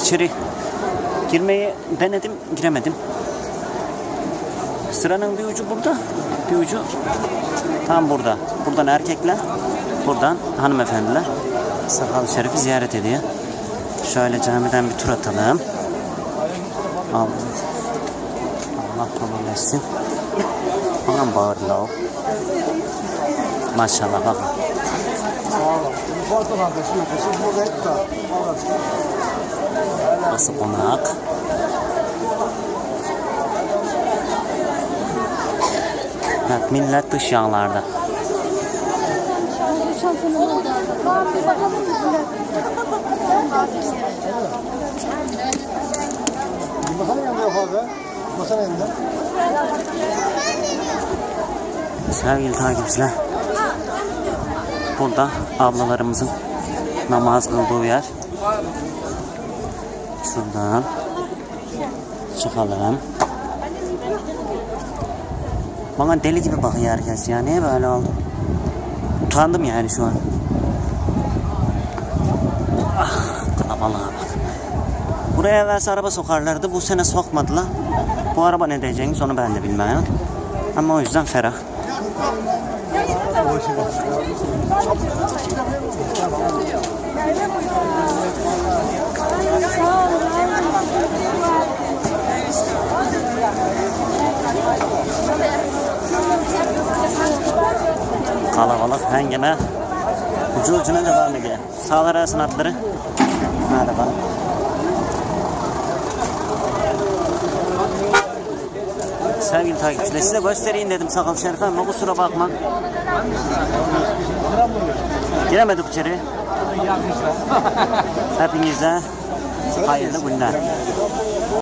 içeri girmeyi denedim, giremedim. Sıranın bir ucu burada, bir ucu tam burada. Buradan erkekler, buradan hanımefendiler Sakal Şerif'i ziyaret ediyor. Şöyle camiden bir tur atalım. Allah, Allah kabul etsin. Aman bağırdı o. Maşallah bakın. Masana yanında yok abi. Masana yanında. Sevgili takipçiler. Burada ablalarımızın namaz kıldığı yer. Şuradan çıkalım. Bana deli gibi bakıyor herkes ya. Niye böyle oldu? Utandım yani şu an. Ah, kalabalığa bak. Buraya verse araba sokarlardı. Bu sene sokmadılar. Bu araba ne diyeceğiniz onu ben de bilmiyorum. Ama o yüzden ferah. Kalabalık hengeme ucu ucuna devam ediyor. Sağlar arasın atları. Hadi bakalım. Sevgili takipçiler size göstereyim dedim sakal şerife ama kusura bakma. Giremedik içeri. Hepinize hayırlı günler.